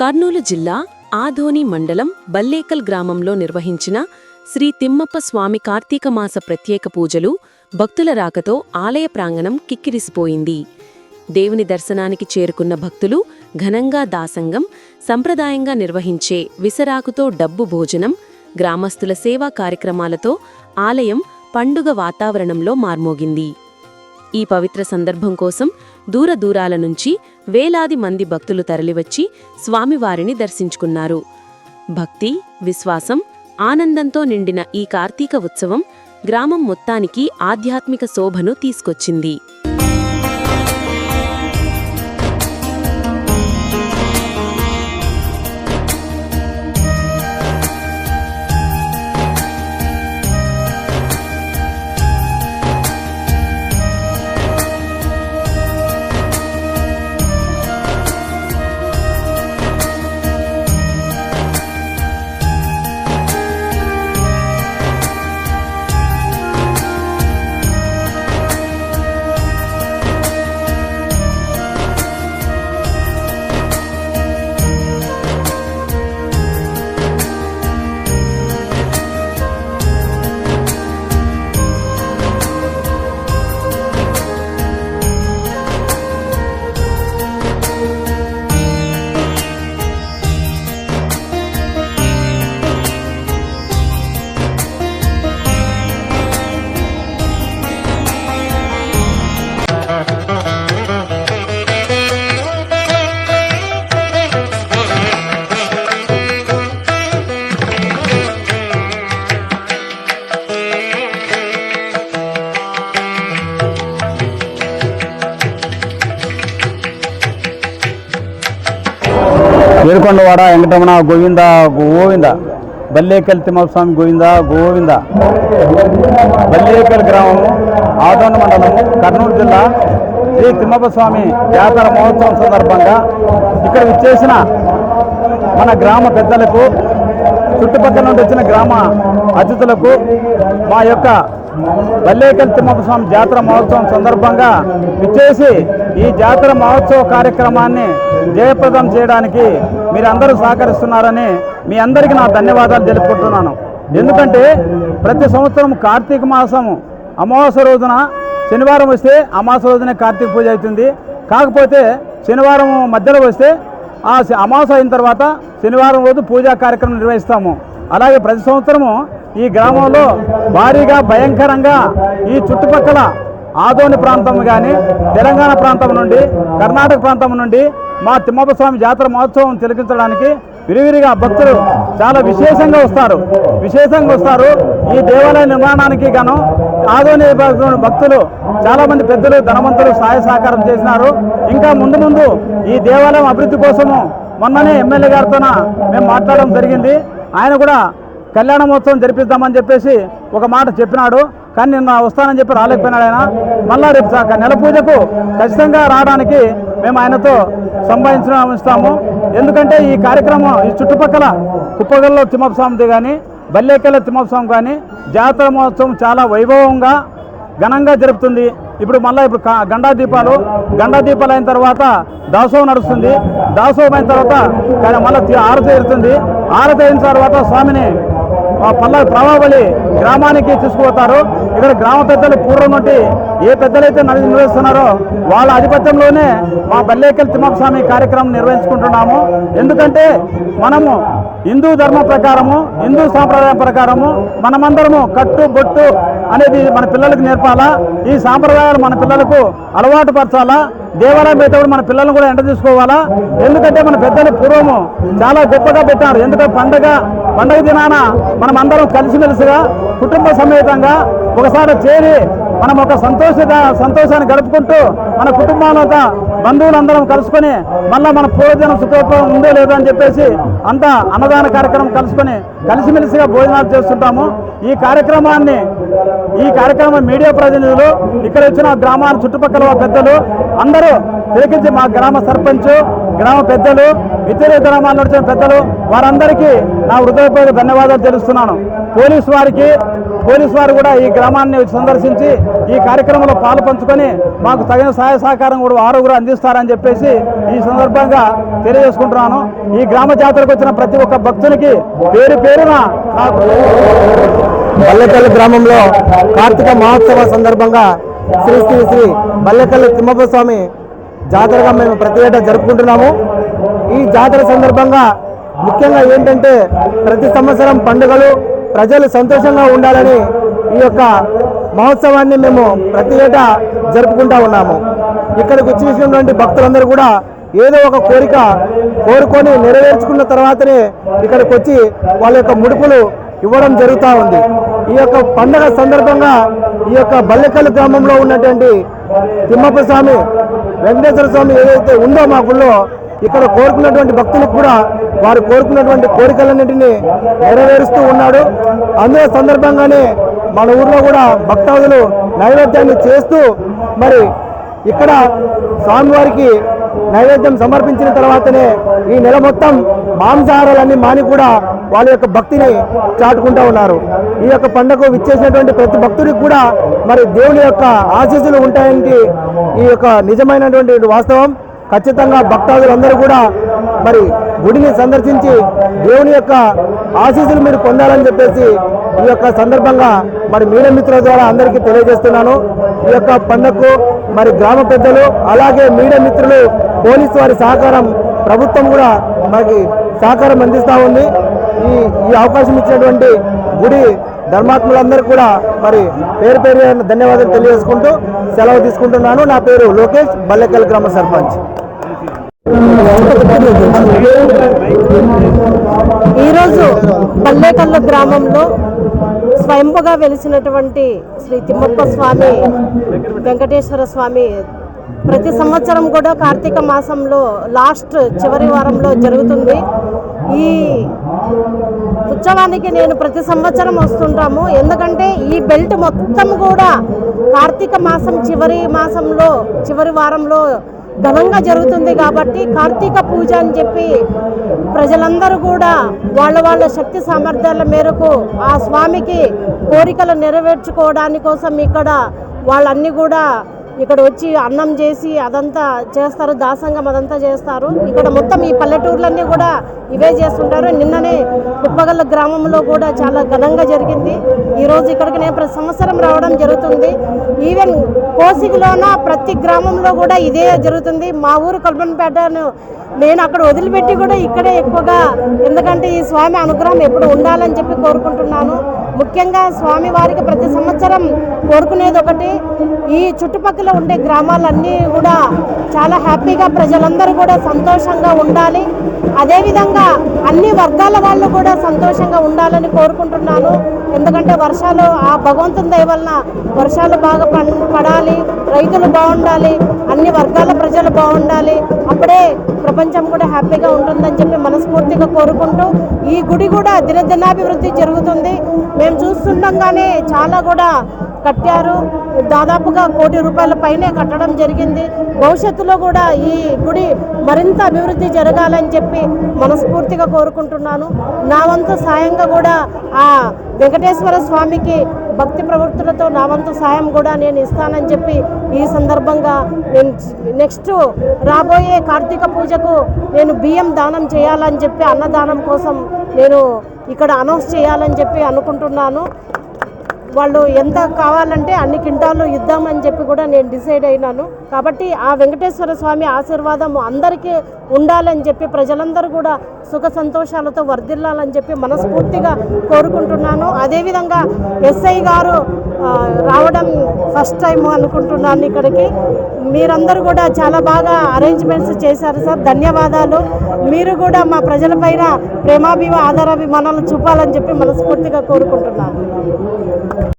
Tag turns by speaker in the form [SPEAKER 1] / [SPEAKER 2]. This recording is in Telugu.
[SPEAKER 1] కర్నూలు జిల్లా ఆధోని మండలం బల్లేకల్ గ్రామంలో నిర్వహించిన శ్రీ తిమ్మప్ప స్వామి కార్తీక మాస ప్రత్యేక పూజలు భక్తుల రాకతో ఆలయ ప్రాంగణం కిక్కిరిసిపోయింది. దేవుని దర్శనానికి చేరుకున్న భక్తులు ఘనంగా దాసంగం సంప్రదాయంగా నిర్వహించే విసరాకుతో డబ్బు భోజనం గ్రామస్తుల సేవా కార్యక్రమాలతో ఆలయం పండుగ వాతావరణంలో మార్మోగింది. ఈ పవిత్ర సందర్భం కోసం దూర దూరాల నుంచి వేలాది మంది భక్తులు తరలివచ్చి స్వామివారిని దర్శించుకున్నారు. భక్తి విశ్వాసం ఆనందంతో నిండిన ఈ కార్తీక ఉత్సవం గ్రామం మొత్తానికి ఆధ్యాత్మిక శోభను తీసుకొచ్చింది.
[SPEAKER 2] ఏడుకొండవాడ వెంకటరమణ గోవింద గోవింద. బల్లేకల్ తిమ్మస్వామి గోవింద గోవింద. బల్లేకల్ గ్రామము ఆదోన మండలము కర్నూలు జిల్లా శ్రీ తిమ్మపస్వామి జాతర మహోత్సవం సందర్భంగా ఇక్కడ విచ్చేసిన మన గ్రామ పెద్దలకు చుట్టుపక్కల నుండి వచ్చిన గ్రామ అతిథులకు మా యొక్క బల్లేకల్ తిమ్మప్ప జాతర మహోత్సవం సందర్భంగా విచ్చేసి ఈ జాతర మహోత్సవ కార్యక్రమాన్ని జయప్రదం చేయడానికి మీరందరూ సహకరిస్తున్నారని మీ అందరికీ నా ధన్యవాదాలు తెలుపుకుంటున్నాను. ఎందుకంటే ప్రతి సంవత్సరం కార్తీక మాసము అమావాస్య రోజున శనివారం వస్తే అమావాస్య రోజునే కార్తీక పూజ అవుతుంది. కాకపోతే శనివారం మధ్యలో వస్తే ఆ అమావాస్య అయిన తర్వాత శనివారం రోజు పూజా కార్యక్రమం నిర్వహిస్తాము. అలాగే ప్రతి సంవత్సరము ఈ గ్రామంలో భారీగా భయంకరంగా ఈ చుట్టుపక్కల ఆదోని ప్రాంతం కానీ తెలంగాణ ప్రాంతం నుండి కర్ణాటక ప్రాంతం నుండి మా తిమ్మపస్వామి జాతర మహోత్సవం తిలకించడానికి విరివిరిగా భక్తులు చాలా విశేషంగా వస్తారు. విశేషంగా వస్తారు. ఈ దేవాలయ నిర్మాణానికి గాను ఆదోని భక్తులు- చాలామంది పెద్దలు ధనవంతులు సహాయ సహకారం చేసినారు. ఇంకా ముందు ముందు ఈ దేవాలయం అభివృద్ధి కోసము మొన్ననే ఎమ్మెల్యే గారితోన మేము మాట్లాడడం జరిగింది. ఆయన కూడా కళ్యాణ మహోత్సవం జరిపిద్దామని చెప్పేసి ఒక మాట చెప్పినాడు. కానీ నిన్న వస్తానని చెప్పి రాలేకపోయినాడు ఆయన. మళ్ళా రేపు నెల పూజకు ఖచ్చితంగా రావడానికి మేము ఆయనతో సంభాషించాము ఎందుకంటే ఈ కార్యక్రమం ఈ చుట్టుపక్కల కుప్పగల్లో తిమ్మస్వామిది కానీ బల్లేకల్ల తిమ్మస్వామి కానీ జాతర మహోత్సవం చాలా వైభవంగా ఘనంగా జరుపుతుంది. ఇప్పుడు మళ్ళీ ఇప్పుడు కా- గండా దీపాలు గండా దీపాలు అయిన తర్వాత దాసోహం నడుస్తుంది. దాసోహం అయిన తర్వాత మళ్ళీ ఆరతి జరుగుతుంది ఆరతి అయిన తర్వాత స్వామిని పల్ల ప్రభావళి గ్రామానికి తీసుకుపోతారు. ఇక్కడ గ్రామ పెద్దలు పూర్వం నుండి ఏ పెద్దలైతే నది నిర్వహిస్తున్నారో వాళ్ళ ఆధిపత్యంలోనే మా బల్లేకల్ తిమ్మస్వామి కార్యక్రమం నిర్వహించుకుంటున్నాము. ఎందుకంటే మనము హిందూ ధర్మం ప్రకారము హిందూ సాంప్రదాయం ప్రకారము మనమందరము కట్టు బొట్టు అనేది మన పిల్లలకు నేర్పాలా. ఈ సాంప్రదాయాలు మన పిల్లలకు అలవాటు పరచాలా. దేవాలయం పెట్టేప్పుడు మన పిల్లలను కూడా ఎంట తీసుకోవాలా? ఎందుకంటే మన పెద్దలు పూర్వము చాలా గొప్పగా పెట్టారు. ఎందుకంటే పండగ పండగ దినాన మనం అందరం కలిసిమెలిసిగా కుటుంబ సమేతంగా ఒకసారి చేరి మనం ఒక సంతోష సంతోషాన్ని గడుపుకుంటూ మన కుటుంబాలంతా బంధువులందరం కలుసుకొని మళ్ళీ మన పూర్వజనం సుఖోపం ఉందో లేదో అని చెప్పేసి అంతా అన్నదాన కార్యక్రమం కలుసుకొని కలిసిమెలిసిగా భోజనాలు చేస్తుంటాము. ఈ కార్యక్రమాన్ని ఈ కార్యక్రమం మీడియా ప్రతినిధులు ఇక్కడ వచ్చిన గ్రామాల చుట్టుపక్కల పెద్దలు అందరూ తిలకించి మా గ్రామ సర్పంచ్ గ్రామ పెద్దలు ఇతర గ్రామాల నుంచి పెద్దలు వారందరికీ నా హృదయపూర్వక ధన్యవాదాలు తెలుస్తున్నాను. పోలీసు వారికి పోలీసు వారు కూడా ఈ గ్రామాన్ని సందర్శించి ఈ కార్యక్రమంలో పాలు పంచుకొని మాకు తగిన సహాయ సహకారం కూడా వారు కూడా అందిస్తారని చెప్పేసి ఈ సందర్భంగా తెలియజేసుకుంటున్నాను. ఈ గ్రామ జాతరకు వచ్చిన ప్రతి ఒక్క భక్తునికి పేరు పేరున నాకు
[SPEAKER 3] బల్లెకల్లి గ్రామంలో కార్తీక మహోత్సవ సందర్భంగా శ్రీ శ్రీ శ్రీ బల్లెకల్లి తిమ్మపస్వామి జాతరగా మేము ప్రతి ఏటా జరుపుకుంటున్నాము. ఈ జాతర సందర్భంగా ముఖ్యంగా ఏంటంటే ప్రతి సంవత్సరం పండుగలు ప్రజలు సంతోషంగా ఉండాలని ఈ యొక్క మహోత్సవాన్ని మేము ప్రతి ఏటా జరుపుకుంటా ఉన్నాము. ఇక్కడికి వచ్చేసినటువంటి భక్తులందరూ కూడా ఏదో ఒక కోరిక కోరుకొని నెరవేర్చుకున్న తర్వాతనే ఇక్కడికి వచ్చి వాళ్ళ యొక్క ముడుపులు ఇవ్వడం జరుగుతూ ఉంది. ఈ యొక్క పండగ సందర్భంగా ఈ యొక్క బల్లికల్ గ్రామంలో ఉన్నటువంటి తిమ్మప్ప స్వామి వెంకటేశ్వర స్వామి ఏదైతే ఉందో మా గుళ్ళో ఇక్కడ కోరుకున్నటువంటి భక్తులకు కూడా వారు కోరుకున్నటువంటి కోరికలన్నింటినీ నెరవేరుస్తూ ఉన్నాడు. అందులో సందర్భంగానే మన ఊర్లో కూడా భక్తాదులు నైవేద్యాన్ని చేస్తూ మరి ఇక్కడ స్వామివారికి నైవేద్యం సమర్పించిన తర్వాతనే ఈ నెల మొత్తం మాంసాహారాలన్నీ మాని కూడా వాళ్ళ యొక్క భక్తిని చాటుకుంటూ ఉన్నారు. ఈ యొక్క పండుగ విచ్చేసినటువంటి ప్రతి భక్తుడికి కూడా మరి దేవుని యొక్క ఆశీస్సులు ఉంటాయంటే ఈ యొక్క నిజమైనటువంటి వాస్తవం. ఖచ్చితంగా భక్తాదులందరూ కూడా మరి గుడిని సందర్శించి దేవుని యొక్క ఆశీస్సులు మీరు పొందాలని చెప్పేసి ఈ యొక్క సందర్భంగా మరి మీడియా మిత్రుల ద్వారా అందరికీ తెలియజేస్తున్నాను. ఈ యొక్క పండుగకు మరి గ్రామ పెద్దలు అలాగే మీడియా మిత్రులు పోలీసు వారి సహకారం ప్రభుత్వం కూడా మనకి సహకారం అందిస్తూ ఉంది. ఈ ఈ అవకాశం ఇచ్చినటువంటి గుడి ధర్మాత్ములందరూ కూడా మరి పేరు పేరు ధన్యవాదాలు తెలియజేసుకుంటూ సెలవు తీసుకుంటున్నాను. నా పేరు లోకేష్ బల్లెకల్ గ్రామ సర్పంచ్.
[SPEAKER 4] ఈరోజు పల్లెకల్లు గ్రామంలో స్వయంపుగా వెలిసినటువంటి శ్రీ తిమ్మప్ప స్వామి వెంకటేశ్వర స్వామి ప్రతి సంవత్సరం కూడా కార్తీక మాసంలో లాస్ట్ చివరి వారంలో జరుగుతుంది. ఈ ఉత్సవానికి నేను ప్రతి సంవత్సరం వస్తుంటాము. ఎందుకంటే ఈ బెల్ట్ మొత్తం కూడా కార్తీక మాసం చివరి మాసంలో చివరి వారంలో ఘనంగా జరుగుతుంది కాబట్టి కార్తీక పూజ అని చెప్పి ప్రజలందరూ కూడా వాళ్ళ వాళ్ళ శక్తి సామర్థ్యాల మేరకు ఆ స్వామికి కోరికలు నెరవేర్చుకోవడాని కోసం ఇక్కడ వాళ్ళన్నీ కూడా ఇక్కడ వచ్చి అన్నం చేసి అదంతా చేస్తారు దాసంగం అదంతా చేస్తారు. ఇక్కడ మొత్తం ఈ పల్లెటూర్లన్నీ కూడా ఇవే చేస్తుంటారు. నిన్ననే కుప్పగల్ల గ్రామంలో కూడా చాలా ఘనంగా జరిగింది. ఈరోజు ఇక్కడికి నేను ప్రతి సంవత్సరం రావడం జరుగుతుంది. ఈవెన్ కోసిగిలోన ప్రతి గ్రామంలో కూడా ఇదే జరుగుతుంది. మా ఊరు కల్పనపేటను నేను అక్కడ వదిలిపెట్టి కూడా ఇక్కడే ఎక్కువగా ఎందుకంటే ఈ స్వామి అనుగ్రహం ఎప్పుడు ఉండాలని చెప్పి కోరుకుంటున్నాను. ముఖ్యంగా స్వామి వారికి ప్రతి సంవత్సరం కోరుకునేది ఒకటి ఈ చుట్టుపక్కల ఉండే గ్రామాలన్నీ కూడా చాలా హ్యాపీగా ప్రజలందరూ కూడా సంతోషంగా ఉండాలి. అదేవిధంగా అన్ని వర్గాల వాళ్ళు కూడా సంతోషంగా ఉండాలని కోరుకుంటున్నాను. ఎందుకంటే వర్షాలు ఆ భగవంతుని దయవలన వర్షాలు బాగా పడాలి రైతులు బాగుండాలి అన్ని వర్గాల ప్రజలు బాగుండాలి. అప్పుడే ప్రపంచం కూడా హ్యాపీగా ఉంటుందని చెప్పి మనస్ఫూర్తిగా కోరుకుంటూ ఈ గుడి కూడా దినదినాభివృద్ధి జరుగుతుంది. మేము చూస్తుండగానే చాలా కూడా కట్టారు. దాదాపుగా కోటి రూపాయల పైనే కట్టడం జరిగింది. భవిష్యత్తులో కూడా ఈ గుడి మరింత అభివృద్ధి జరగాలని చెప్పి మనస్ఫూర్తిగా కోరుకుంటున్నాను. నా వంతు సాయంగా కూడా ఆ వెంకటేశ్వర స్వామికి భక్తి ప్రవృత్తులతో నా వంతు సాయం కూడా నేను ఇస్తానని చెప్పి ఈ సందర్భంగా నేను నెక్స్ట్ రాబోయే కార్తీక పూజకు నేను బియ్యం దానం చేయాలని చెప్పి అన్నదానం కోసం నేను ఇక్కడ అనౌన్స్ చేయాలని చెప్పి అనుకుంటున్నాను. వాళ్ళు ఎంత కావాలంటే అన్ని కింటాలు ఇద్దామని చెప్పి కూడా నేను డిసైడ్ అయినాను. కాబట్టి ఆ వెంకటేశ్వర స్వామి ఆశీర్వాదం అందరికీ ఉండాలని చెప్పి ప్రజలందరూ కూడా సుఖ సంతోషాలతో వర్ధిల్లాలని చెప్పి మనస్ఫూర్తిగా కోరుకుంటున్నాను. అదేవిధంగా ఎస్ఐ గారు రావడం ఫస్ట్ టైం అనుకుంటున్నాను ఇక్కడికి. మీరందరూ కూడా చాలా బాగా అరేంజ్మెంట్స్ చేశారు సార్. ధన్యవాదాలు. మీరు కూడా మా ప్రజలపైన ప్రేమాభిమ ఆధారాభిమానాలు చూపాలని చెప్పి మనస్ఫూర్తిగా కోరుకుంటున్నాను.